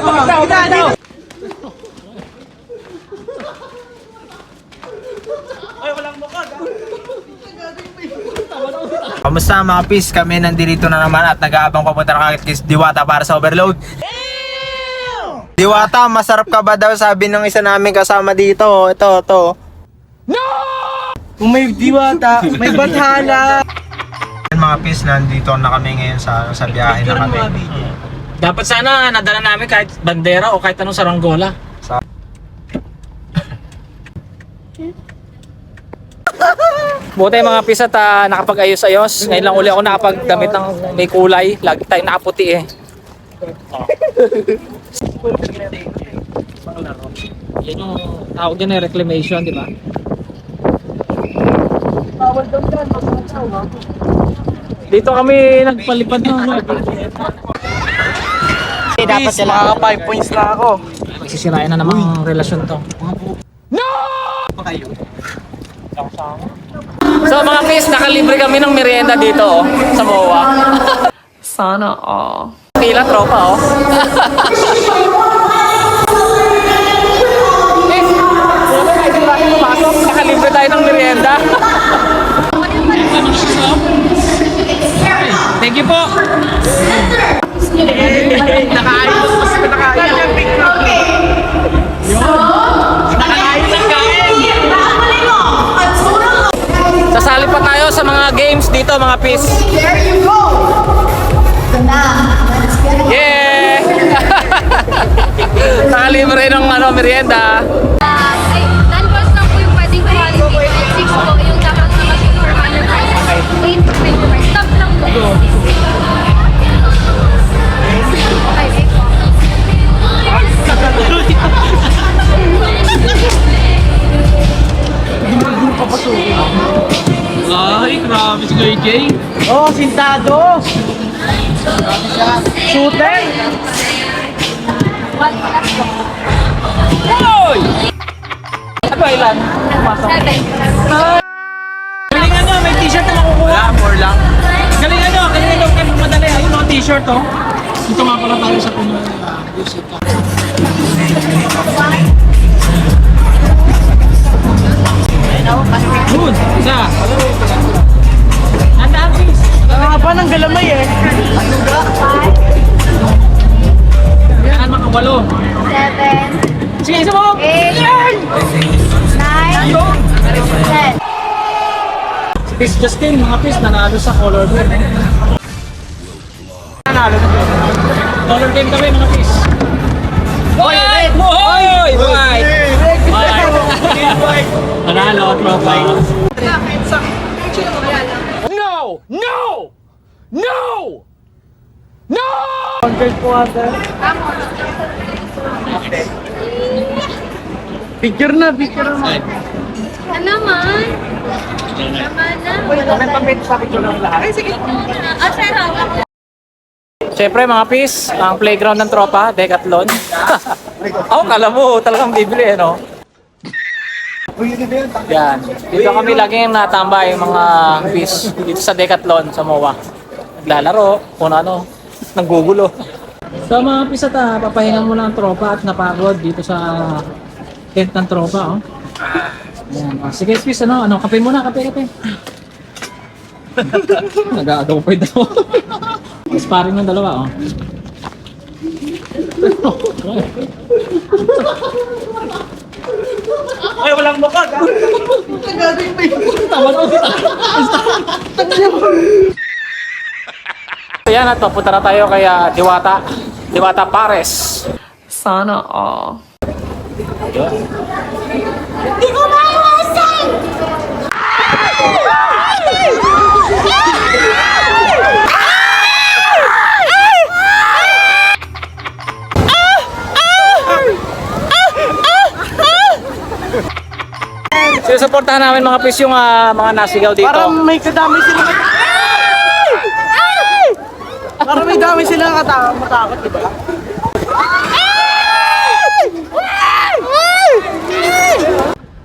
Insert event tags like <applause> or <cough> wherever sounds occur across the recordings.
pakita, pakita. Kamusta mga pis? Kami nandito na naman at nag-aabang papunta na kagad kay Diwata para sa overload. Diwata, masarap ka ba daw sabi ng isa namin kasama dito? Ito, ito. Kung may diwata, may <laughs> bathala. Mga pis, nandito na kami ngayon sa, sa biyahe na kami. Dapat sana nadala namin kahit bandera o kahit anong saranggola. Sa- Buti mga pisat ah, nakapag-ayos-ayos. Ngayon lang uli ako nakapagdamit ng may kulay. Lagi tayong nakaputi eh. Yan yung tawag dyan eh, reclamation, di ba? Dito kami nagpalipad ng dapat sila. Mga 5 points na ako. Magsisirayan na namang relasyon to. So mga pis, nakalibre kami ng merienda dito oh, sa MOA. Sana all. Pila tropa oh. <laughs> dito mga pis. There you go. Yeah! <laughs> Nakalibre ng ano, merienda. Jay. Oh, sintado! Shooter! Hoy! Ano ilan? Pasok. Seven. Galingan nyo, may t-shirt na makukuha. Wala, more lang. Galingan nyo, galingan nyo, kaya madali. Ayun o, t-shirt oh. Dito nga pala tayo sa puno. Good, isa. Nakakapa ng galamay eh. Yan, mga walo. Seven. Sige, isa mo. Eight. Nine. Ten. Peace Justin, mga peace, nanalo sa color game. Nanalo na to. Color game kami, mga peace. White! Hoy! White! White! Nanalo, tropa. No! No! No! No! Picture na, picture na. Ano naman? Naman na. Kami pamit sa picture ng lahat. Ay, sige. Ah, zero. Siyempre mga pis, ang playground ng tropa, Decathlon. <laughs> Ako, kala mo, talagang bibili, eh, no? Yan. Dito kami laging natambay mga pis dito sa Decathlon sa MOA. Naglalaro, kung ano, nanggugulo. So mga pis at ah, papahingan mo lang ang tropa at napagod dito sa tent ng tropa, oh. Ayan. ah, sige, pis, ano, ano, kape muna, kape, kape. <laughs> Nag-aagaw pa daw. <laughs> Sparring ng dalawa, oh. <laughs> Ay, walang mukha. Tama ko Ayan na to, punta na tayo kay ah, Diwata. Diwata Pares. Sana all. Sinusuportahan namin mga pis yung ah, mga nasigaw dito. Parang may kadami sila. Parang may dami sila kata matakot, di ba?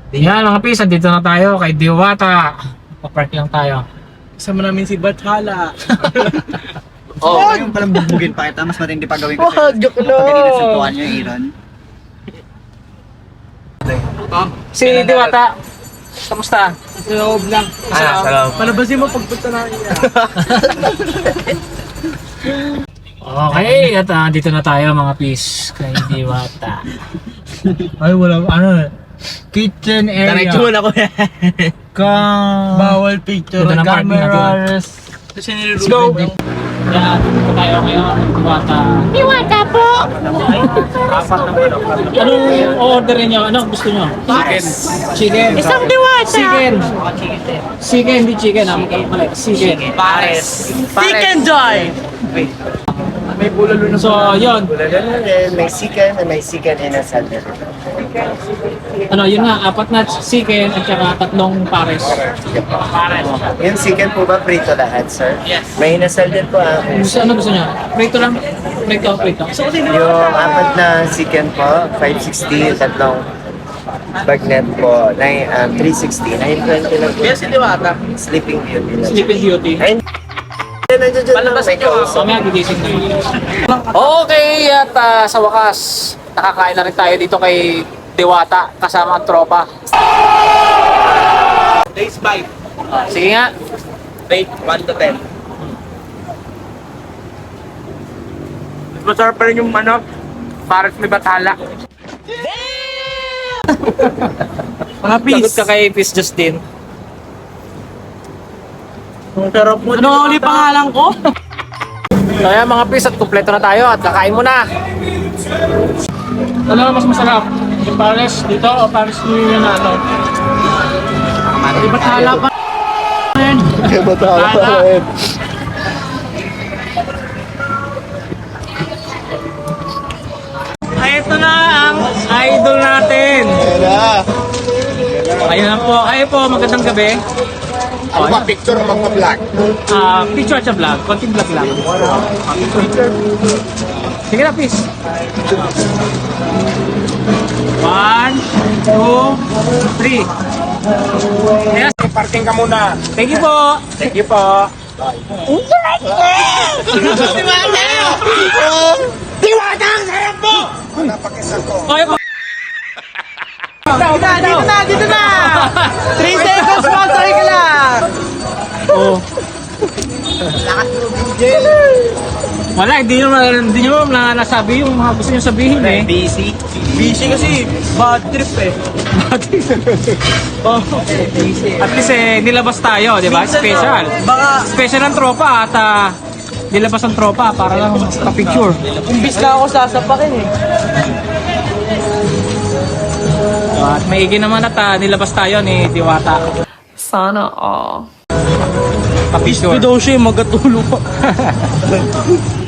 Yan mga pis, dito na tayo kay Diwata. Papark lang tayo. Kasama namin si Bathala. Oo. <laughs> Oh. Yung palang bubugin pa kita, mas matindi pa gawin ko sa'yo. Joke lang. Pag nasutuan niyo, Aaron. Si Diwata, kamusta? Sa loob lang. Ah, sa loob. Palabasin mo pagpunta namin niya. <laughs> Okay, at ah, dito na tayo mga pis kay Diwata. <laughs> Ay, wala, ano. Kitchen area. Diretso mo na ko Kang... Bawal picture. Ito na parking natin. Let's go! Yan, dito tayo ngayon, Diwata. Diwata po! Anong order niyo? Ano gusto niyo? Chicken. Chicken. Isang Diwata. Chicken. Chicken, hindi chicken. Ah, mali. Chicken. Pares. Chicken joy! May bulalo na So, yun. May chicken and may chicken in a salad. Ano, yun nga, apat na chicken at saka tatlong pares. Pares. Yung chicken po ba prito lahat, sir? Yes. May inasal din po ah. Gusto, ano gusto niya? Prito lang? Prito, prito. Yung apat na chicken po, 560, tatlong bagnet po, nine, um, 360, 920 lang po. Yes, si Diwata. Sleeping Beauty lang. Sleeping Beauty. Ayun. Nandiyan dyan lang may kausap. Mamaya gigising na yun. <laughs> Okay, at ah, sa wakas, nakakain na rin tayo dito kay Diwata kasama ang tropa. Days bite. Sige nga. Rate 1 to 10. Masarap pa rin yung ano, parang may batala. Mga Sagot ka kay Peace Justin. Ang sarap mo. Ano ulit pangalan ko? so ayan mga Peace at kumpleto na tayo at kakain mo na. Ano mas masarap? Yung pares dito o pares nyo na ano? Di ba't hala pa? Batala pa rin. Ay, ito na ang idol natin. Ayun na po. Ayun po, magandang gabi. Ano ba picture o magpa-vlog? Ah, picture at vlog. Konting vlog lang. Sige na, please. One, two, three. Yes. Parking ka muna. Thank you po. Thank you po. Diwata! Ang sarap mo! Napakisan ko. Okay po. Dito na, dito na, dito na! 3 seconds, sponsor ka lang! Oh. Wala, hindi nyo, hindi nyo na nasabi yung mga gusto nyo sabihin eh. Busy. Busy kasi bad trip eh. <laughs> Oh. At least eh, nilabas tayo, di ba? Minsan, Special. no, baka- Special ang tropa at ah, nilabas ang tropa para lang pa-picture. Imbis na ako sasapakin eh. At maigi naman at ah, nilabas tayo ni Diwata. Sana all. Pa-picture. daw siya, magatulo pa. <laughs>